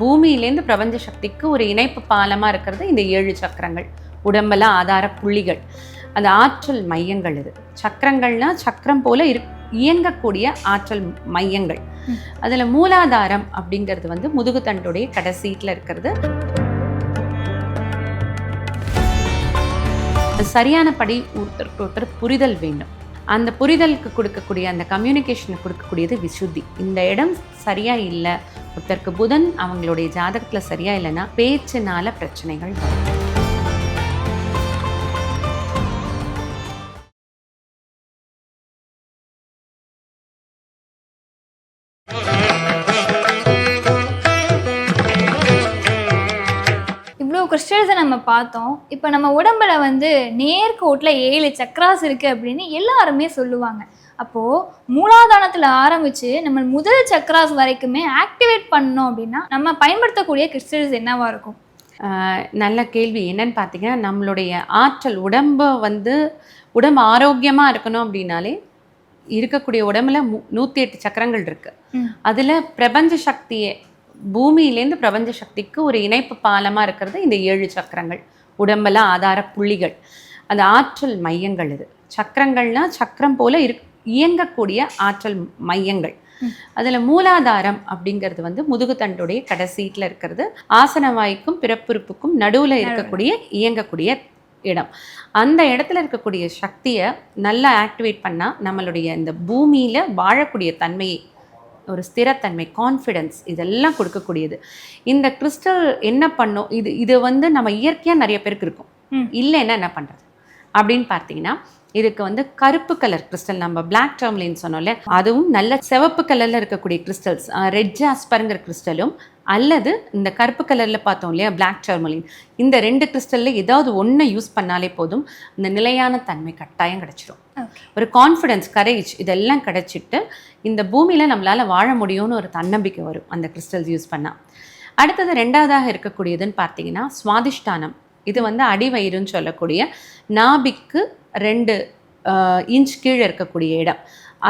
பூமியிலேருந்து பிரபஞ்ச சக்திக்கு ஒரு இணைப்பு பாலமாக இருக்கிறது இந்த ஏழு சக்கரங்கள். உடம்புல ஆதார புள்ளிகள். அது ஆற்றல் மையங்கள் இது. சக்கரங்கள்னா சக்கரம் போல இரு இயங்கக்கூடிய ஆற்றல் மையங்கள். அதில் மூலாதாரம் அப்படிங்கிறது வந்து முதுகுத்தண்டுடைய கடைசீட்டில் இருக்கிறது. சரியான படி ஒருத்தருக்கு ஒருத்தர் புரிதல் வேண்டும். அந்த புரிதலுக்கு கொடுக்கக்கூடிய அந்த கம்யூனிகேஷனுக்கு கொடுக்கக்கூடியது விசுத்தி. இந்த இடம் சரியா இல்லை ஒருத்தருக்கு புதன் அவங்களுடைய ஜாதகத்தில் சரியா இல்லைன்னா பேச்சுனால பிரச்சனைகள் வரும். கிறிஸ்டல்ஸை நம்ம பார்த்தோம். இப்போ நம்ம உடம்புல வந்து நேர்கோட்டில் ஏழு சக்ராஸ் இருக்குது அப்படின்னு எல்லாருமே சொல்லுவாங்க. அப்போது மூலாதானத்தில் ஆரம்பித்து நம்ம முதல் சக்ராஸ் வரைக்குமே ஆக்டிவேட் பண்ணோம் அப்படின்னா நம்ம பயன்படுத்தக்கூடிய கிறிஸ்டல்ஸ் என்னவா இருக்கும்? நல்ல கேள்வி. என்னன்னு பார்த்தீங்கன்னா நம்மளுடைய ஆற்றல் உடம்பை வந்து உடம்பு ஆரோக்கியமாக இருக்கணும் அப்படின்னாலே இருக்கக்கூடிய உடம்புல நூற்றி எட்டு சக்கரங்கள் இருக்கு. ம். அதில் பிரபஞ்ச சக்தியை பூமியிலேருந்து பிரபஞ்ச சக்திக்கு ஒரு இணைப்பு பாலமாக இருக்கிறது இந்த ஏழு சக்கரங்கள். உடம்புல ஆதார புள்ளிகள். அது ஆற்றல் மையங்கள் இது. சக்கரங்கள்னா சக்கரம் போல இரு இயங்கக்கூடிய ஆற்றல் மையங்கள். அதில் மூலாதாரம் அப்படிங்கிறது வந்து முதுகுத்தண்டுடைய கடைசீட்டில் இருக்கிறது. ஆசனவாய்க்கும் பிறப்புறுப்புக்கும் நடுவில் இருக்கக்கூடிய இயங்கக்கூடிய இடம். அந்த இடத்துல இருக்கக்கூடிய சக்தியை நல்லா ஆக்டிவேட் பண்ணால் நம்மளுடைய இந்த பூமியில் வாழக்கூடிய தன்மையை ஒரு ஸ்திரத்தன்மை கான்ஃபிடென்ஸ் இதெல்லாம் கொடுக்கக்கூடியது. இந்த கிறிஸ்டல் என்ன பண்ணும்? இது இது வந்து நம்ம இயற்கையாக நிறைய பேருக்கு இருக்கும். இல்லைன்னா என்ன பண்ணுறது அப்படின்னு பார்த்தீங்கன்னா இதுக்கு வந்து கருப்பு கலர் கிறிஸ்டல் நம்ம பிளாக் டர்ம்லின் சொன்னோம்ல அதுவும் நல்ல சிவப்பு கலரில் இருக்கக்கூடிய கிறிஸ்டல்ஸ் ரெட் ஜாஸ்பருங்கிற கிறிஸ்டலும் அல்லது இந்த கருப்பு கலரில் பார்த்தோம் இல்லையா பிளாக் டர்மலின் இந்த ரெண்டு கிறிஸ்டலில் ஏதாவது ஒன்றை யூஸ் பண்ணாலே போதும் இந்த நிலையான தன்மை கட்டாயம் கிடச்சிடும் ஓகே ஒரு கான்ஃபிடென்ஸ் கரேஜ் இதெல்லாம் கிடச்சிட்டு இந்த பூமியில் நம்மளால் வாழ முடியும்னு ஒரு தன்னம்பிக்கை வரும் அந்த கிறிஸ்டல்ஸ் யூஸ் பண்ணால் அடுத்தது ரெண்டாவதாக இருக்கக்கூடியதுன்னு பார்த்தீங்கன்னா சுவாதிஷ்டானம். இது வந்து அடிவயிறுன்னு சொல்லக்கூடிய நாபிக்கு ரெண்டு இன்ச் கீழே இருக்கக்கூடிய இடம்.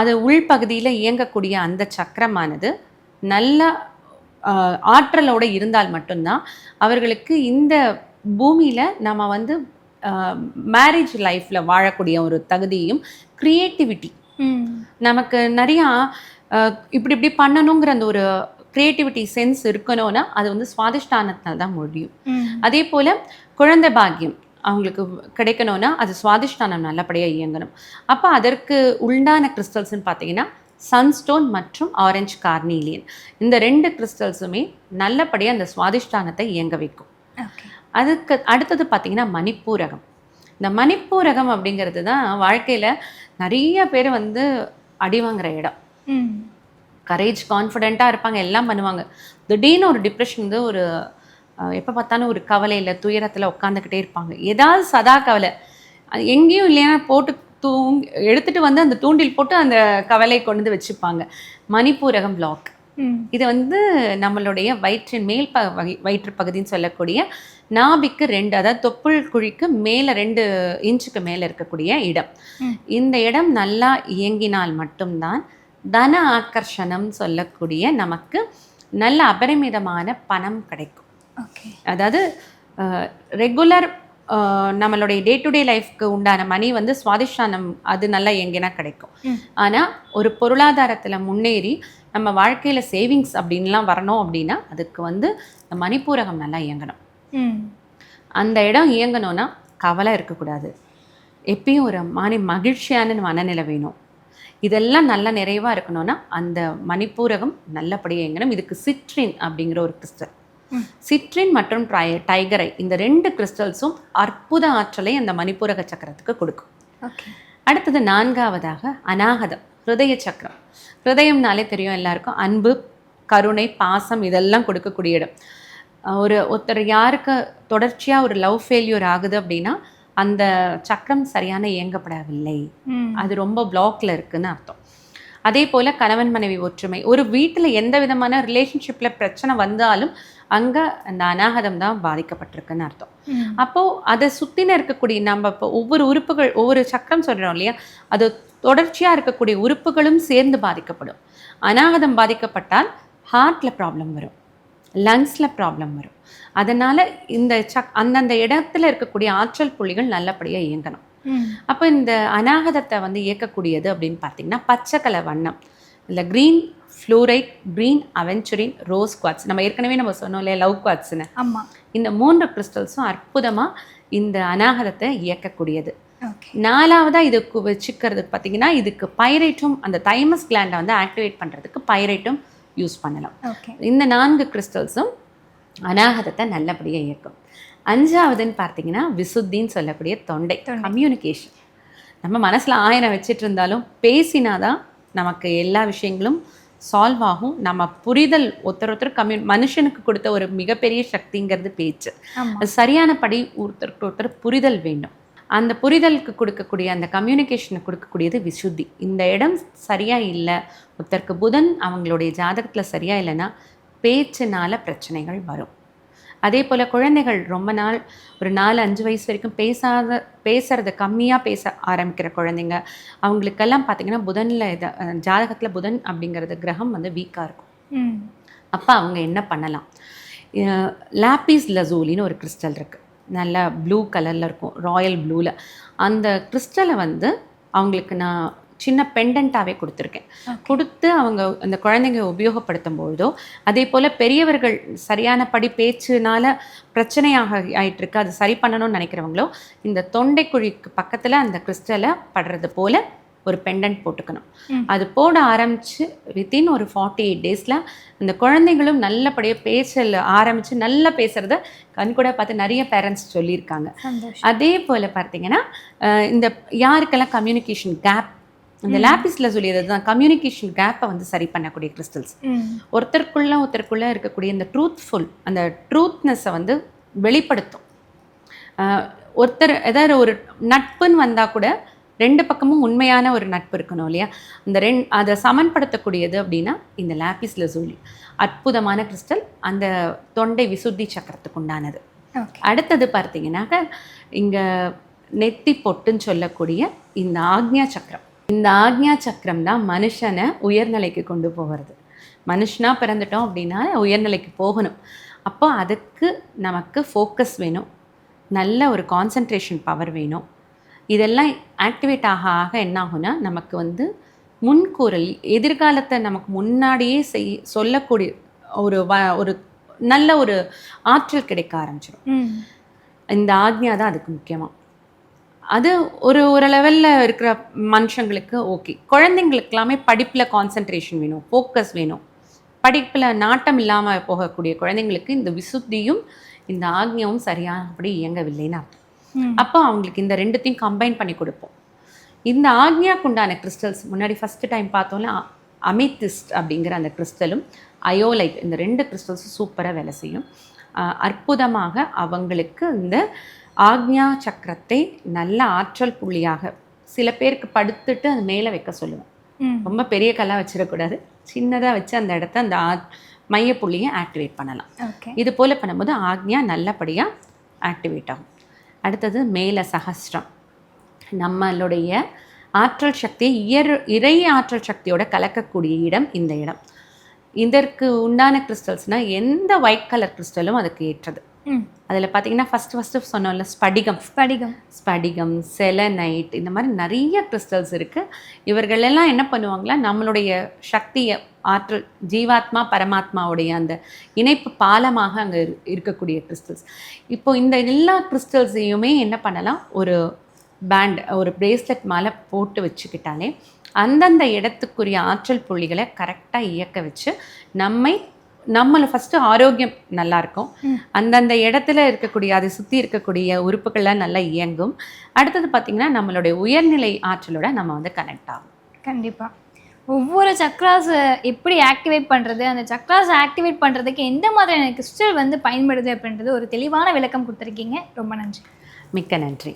அது உள்பகுதியில் இயங்கக்கூடிய அந்த சக்கரமானது நல்ல ஆற்றலோட இருந்தால் மட்டும்தான் அவர்களுக்கு இந்த பூமியில் நம்ம வந்து மேரேஜ் லைஃப்பில் வாழக்கூடிய ஒரு தகுதியும் க்ரியேட்டிவிட்டி நமக்கு நிறையா இப்படி இப்படி பண்ணணுங்கிற அந்த ஒரு க்ரியேட்டிவிட்டி சென்ஸ் இருக்கணும்னா அது வந்து சுவாதிஷ்டானத்தில் தான் முடியும். அதே போல் குழந்தை பாக்கியம் அவங்களுக்கு கிடைக்கணும்னா அது சுவாதிஷ்டானம் நல்லபடியாக இயங்கணும். அப்போ அதற்கு உண்டான கிறிஸ்டல்ஸ்னு பார்த்தீங்கன்னா சன்ஸ்டோன் மற்றும் ஆரஞ்சு கார்னீலியன். இந்த ரெண்டு கிறிஸ்டல்ஸுமே நல்லபடியாக அந்த சுவாதிஷ்டானத்தை இயங்க வைக்கும். அதுக்கு அடுத்தது பார்த்தீங்கன்னா மணிப்பூரகம் இந்த மணிப்பூரகம் அப்படிங்கிறது தான் வாழ்க்கையில் நிறைய பேர் வந்து அடி வாங்குற இடம். கரேஜ் கான்ஃபிடெண்ட்டாக இருப்பாங்க எல்லாம் பண்ணுவாங்க. திடீர்னு ஒரு டிப்ரெஷன் வந்து ஒரு எப்போ பார்த்தாலும் ஒரு கவலையில் துயரத்தில் உட்காந்துக்கிட்டே இருப்பாங்க. ஏதாவது சதா கவலை. அது எங்கேயும் இல்லைன்னா போட்டு தூங் எடுத்துட்டு வந்து அந்த தூண்டில் போட்டு அந்த கவலை கொண்டு வந்து வச்சுப்பாங்க. மணிப்பூரகம் பிளாக் இது வந்து நம்மளுடைய வயிற்றின் மேல் ப வயிற்று பகுதின்னு சொல்லக்கூடிய நாபிக்கு ரெண்டு அதாவது தொப்புள் குழிக்கு மேலே ரெண்டு இன்ச்சுக்கு மேலே இருக்கக்கூடிய இடம். இந்த இடம் நல்லா இயங்கினால் மட்டும்தான் தன ஆக்கர்ஷணம் சொல்லக்கூடிய நமக்கு நல்ல அபரிமிதமான பணம் கிடைக்கும். ஓகே. அதாவது ரெகுலர் நம்மளுடைய டே டு டே லைஃப்க்கு உண்டான மணி வந்து சுவாதிஷ்டானம் அது நல்லா எங்கேனா கிடைக்கும். ஆனால் ஒரு பொருளாதாரத்தில் முன்னேறி நம்ம வாழ்க்கையில் சேவிங்ஸ் அப்படின்லாம் வரணும் அப்படின்னா அதுக்கு வந்து இந்த மணிப்பூரகம் நல்லா இயங்கணும். அந்த இடம் இயங்கணும்னா கவலை இருக்கக்கூடாது. எப்பயும் ஒரு மானி மகிழ்ச்சியான மனநிலை வேணும். இதெல்லாம் நல்ல நிறைவாக இருக்கணும்னா அந்த மணிப்பூரகம் நல்லபடியாக இயங்கணும். இதுக்கு சிட்ரின் அப்படிங்கிற ஒரு கிறிஸ்டல். சிட்ரின் மற்றும் ட்ரை டைகரை இந்த ரெண்டு கிறிஸ்டல்ஸும் அற்புத ஆற்றலை அந்த மணிப்பூரக சக்கரத்துக்கு கொடுக்கும். அடுத்தது நான்காவதாக அநாகதம் ஹிருதய சக்கரம். ஹிருதயம்னாலே தெரியும் எல்லாருக்கும். அன்பு கருணை பாசம் இதெல்லாம் கொடுக்கக்கூடிய இடம். ஒரு ஒருத்தர் யாருக்கு தொடர்ச்சியாக ஒரு லவ் ஃபெயில்யூர் ஆகுது அப்படின்னா அந்த சக்கரம் சரியான இயங்கப்படவில்லை. அது ரொம்ப பிளாக்ல இருக்குன்னு அர்த்தம். அதே போல் கணவன் மனைவி ஒற்றுமை. ஒரு வீட்டில் எந்த விதமான ரிலேஷன்ஷிப்பில் பிரச்சனை வந்தாலும் அங்கே அந்த அநாகதம் தான் பாதிக்கப்பட்டிருக்குன்னு அர்த்தம். அப்போது அதை சுற்றின இருக்கக்கூடிய நம்ம இப்போ ஒவ்வொரு உறுப்புகள் ஒவ்வொரு சக்கரம் சொல்கிறோம் இல்லையா? அது தொடர்ச்சியாக இருக்கக்கூடிய உறுப்புகளும் சேர்ந்து பாதிக்கப்படும். அநாகதம் பாதிக்கப்பட்டால் ஹார்ட்டில் ப்ராப்ளம் வரும். லங்ஸில் ப்ராப்ளம் வரும். அதனால் இந்த சக் அந்தந்த இடத்துல இருக்கக்கூடிய ஆற்றல் புள்ளிகள் நல்லபடியாக இயங்கணும். அப்போ இந்த அநாகதத்தை வந்து இயக்கக்கூடியது அப்படின்னு பார்த்தீங்கன்னா பச்சை கலர் வண்ணம். இல்லை green fluorite green aventurine rose quartz நம்ம ஏற்கனவே நம்ம சொன்னோம் இல்லையா லவ் குவாட்ஸ்னு ஆமாம் இந்த மூன்று கிறிஸ்டல்ஸும் அற்புதமாக இந்த அநாகதத்தை இயக்கக்கூடியது. ஓகே நாலாவதாக இதுக்கு வச்சுக்கிறது பார்த்தீங்கன்னா இதுக்கு பைரைட்டும் அந்த தைமஸ் கிளாண்டை வந்து ஆக்டிவேட் பண்ணுறதுக்கு பைரைட்டும் யூஸ் பண்ணலாம். இந்த நான்கு கிறிஸ்டல்ஸும் அநாகதத்தை நல்லபடியாக இயக்கும். அஞ்சாவதுன்னு பார்த்தீங்கன்னா விசுத்தின்னு சொல்லக்கூடிய தொண்டை. கம்யூனிகேஷன் நம்ம மனசில் ஆயிரம் வச்சிட்டு இருந்தாலும் பேசினாதான் நமக்கு எல்லா விஷயங்களும் சால்வ் ஆகும். நம்ம புரிதல் ஒருத்தர் ஒருத்தர் கம்யூ மனுஷனுக்கு கொடுத்த ஒரு மிகப்பெரிய சக்திங்கிறது பேச்சு. அது சரியானபடி ஒருத்தருக்கு ஒருத்தர் புரிதல் வேண்டும். அந்த புரிதலுக்கு கொடுக்கக்கூடிய அந்த கம்யூனிகேஷனை கொடுக்கக்கூடியது விசுத்தி. இந்த இடம் சரியா இல்லை ஒருத்தருக்கு புதன் அவங்களுடைய ஜாதகத்தில் சரியா இல்லைன்னா பேச்சுனால பிரச்சனைகள் வரும். அதே போல் குழந்தைகள் ரொம்ப நாள் ஒரு நாலு அஞ்சு வயசு வரைக்கும் பேசாத பேசுறது கம்மியாக பேச ஆரம்பிக்கிற குழந்தைங்க அவங்களுக்கெல்லாம் பார்த்தீங்கன்னா புதனில் இதை ஜாதகத்தில் புதன் அப்படிங்கிறது கிரகம் வந்து வீக்காக இருக்கும். அப்போ அவங்க என்ன பண்ணலாம்? லாப்பிஸ் லசூலின்னு ஒரு கிறிஸ்டல் இருக்குது நல்ல ப்ளூ கலரில் இருக்கும் ராயல் ப்ளூவில் அந்த கிறிஸ்டலை வந்து அவங்களுக்கு நான் சின்ன பெண்டண்ட்டாகவே கொடுத்துருக்கேன். கொடுத்து அவங்க அந்த குழந்தைங்க உபயோகப்படுத்தும் பொழுதோ அதே போல் பெரியவர்கள் சரியான படி பேச்சுனால பிரச்சனையாக ஆயிட்டிருக்கு அது சரி பண்ணணும்னு நினைக்கிறவங்களோ இந்த தொண்டைக்குழிக்கு பக்கத்தில் அந்த கிறிஸ்டலை படுறது போல் ஒரு பெண்டன்ட் போட்டுக்கணும். அது போட ஆரம்பித்து வித்தின் ஒரு ஃபார்ட்டி எயிட் டேஸில் அந்த குழந்தைங்களும் நல்லபடியாக பேசல ஆரம்பித்து நல்லா பேசுகிறத கண்கூட பார்த்து நிறைய பேரண்ட்ஸ் சொல்லியிருக்காங்க. அதே போல் பார்த்தீங்கன்னா இந்த யாருக்கெல்லாம் கம்யூனிகேஷன் கேப் இந்த லாபிஸில் சொல்லியது தான் கம்யூனிகேஷன் கேப்பை வந்து சரி பண்ணக்கூடிய கிறிஸ்டல்ஸ் ஒருத்தருக்குள்ள ஒருத்தருக்குள்ள இருக்கக்கூடிய இந்த ட்ரூத்ஃபுல் அந்த ட்ரூத்னஸை வந்து வெளிப்படுத்தும். ஒருத்தர் ஏதாவது ஒரு நட்புன்னு வந்தால் கூட ரெண்டு பக்கமும் உண்மையான ஒரு நட்பு இருக்கணும் இல்லையா? அந்த ரெண் அதை சமன்படுத்தக்கூடியது அப்படின்னா இந்த லாபிஸ் லசூலி அற்புதமான கிறிஸ்டல் அந்த தொண்டை விசுத்தி சக்கரத்துக்கு உண்டானது. அடுத்தது பார்த்தீங்கன்னாக்க இங்கே நெத்தி பொட்டுன்னு சொல்லக்கூடிய இந்த ஆக்ஞா சக்கரம். இந்த ஆக்ஞா சக்கரம் தான் மனுஷனை உயர்நிலைக்கு கொண்டு போகிறது. மனுஷனாக பிறந்துட்டோம் அப்படின்னா உயர்நிலைக்கு போகணும். அப்போ அதுக்கு நமக்கு ஃபோக்கஸ் வேணும். நல்ல ஒரு கான்சன்ட்ரேஷன் பவர் வேணும். இதெல்லாம் ஆக்டிவேட் ஆக ஆக என்ன ஆகும்னா நமக்கு வந்து முன்கூறல் எதிர்காலத்தை நமக்கு முன்னாடியே செய் சொல்லக்கூடிய ஒரு வ ஒரு நல்ல ஒரு ஆற்றல் கிடைக்க ஆரம்பிச்சிடும் இந்த ஆக்ஞா தான் அதுக்கு முக்கியமாக அது ஒரு ஒரு லெவலில் இருக்கிற மனுஷங்களுக்கு ஓகே குழந்தைங்களுக்கெல்லாமே படிப்பில் கான்சன்ட்ரேஷன் வேணும் ஃபோக்கஸ் வேணும். படிப்பில் நாட்டம் இல்லாமல் போகக்கூடிய குழந்தைங்களுக்கு இந்த விசுத்தியும் இந்த ஆக்ஞாவும் சரியானபடி இயங்கவில்லைன்னு அர்த்தம். அப்போ அவங்களுக்கு இந்த ரெண்டுத்தையும் கம்பைன் பண்ணி கொடுப்போம். இந்த ஆக்ஞாக்கு உண்டான கிறிஸ்டல்ஸ் முன்னாடி ஃபஸ்ட்டு டைம் பார்த்தோம்ல அமித்திஸ்ட் அப்படிங்கிற அந்த கிறிஸ்டலும் அயோலைட் இந்த ரெண்டு கிறிஸ்டல்ஸும் சூப்பராக வேலை செய்யும். அற்புதமாக அவங்களுக்கு இந்த ஆக்ஞா சக்கரத்தை நல்ல ஆற்றல் புள்ளியாக சில பேருக்கு படுத்துட்டு அது மேலே வைக்க சொல்லுவேன் ரொம்ப பெரிய கல்லாக வச்சிடக்கூடாது. சின்னதாக வச்சு அந்த இடத்த அந்த ஆ- மையப்புள்ளியை ஆக்டிவேட் பண்ணலாம். ஓகே. இது போல் பண்ணும்போது ஆக்ஞா நல்லபடியாக ஆக்டிவேட் ஆகும். அடுத்தது மேல சஹஸ்ரம் நம்மளுடைய ஆற்றல் சக்தியை இயர் இறை ஆற்றல் சக்தியோட கலக்கக்கூடிய இடம் இந்த இடம். இதற்கு உண்டான கிறிஸ்டல்ஸ்னால் எந்த ஒயிட் கலர் கிறிஸ்டலும் அதுக்கு ஏற்றது. அதில் பார்த்தீங்கன்னா ஃபஸ்ட்டு ஃபஸ்ட்டு சொன்னோம்ல ஸ்படிகம். ஸ்படிகம். ஸ்படிகம் செலனைட் இந்த மாதிரி நிறைய கிறிஸ்டல்ஸ் இருக்குது இவர்கள் எல்லாம் என்ன பண்ணுவாங்களா? நம்மளுடைய சக்தியை ஆற்றல் ஜீவாத்மா பரமாத்மாவுடைய அந்த இணைப்பு பாலமாக அங்கே இருக்கக்கூடிய கிறிஸ்டல்ஸ் இப்போ இந்த எல்லா கிறிஸ்டல்ஸையுமே என்ன பண்ணலாம்? ஒரு பேண்ட் ஒரு பிரேஸ்லெட் மேலே போட்டு வச்சுக்கிட்டாலே அந்தந்த இடத்துக்குரிய ஆற்றல் புள்ளிகளை கரெக்டாக இயக்க வச்சு நம்மை நம்மளை ஃபஸ்ட்டு ஆரோக்கியம் நல்லா இருக்கும். அந்தந்த இடத்துல இருக்கக்கூடிய அதை சுற்றி இருக்கக்கூடிய உறுப்புகள்லாம் நல்லா இயங்கும். அடுத்தது பார்த்திங்கன்னா நம்மளுடைய உயர்நிலை ஆற்றலோட நம்ம வந்து கனெக்ட் ஆகும். கண்டிப்பாக ஒவ்வொரு சக்ராஸை எப்படி ஆக்டிவேட் பண்ணுறது அந்த சக்ராஸை ஆக்டிவேட் பண்ணுறதுக்கு எந்த மாதிரியான கிறிஸ்டல் வந்து பயன்படுது அப்படின்றது ஒரு தெளிவான விளக்கம் கொடுத்துருக்கீங்க. ரொம்ப நன்றி. மிக்க நன்றி.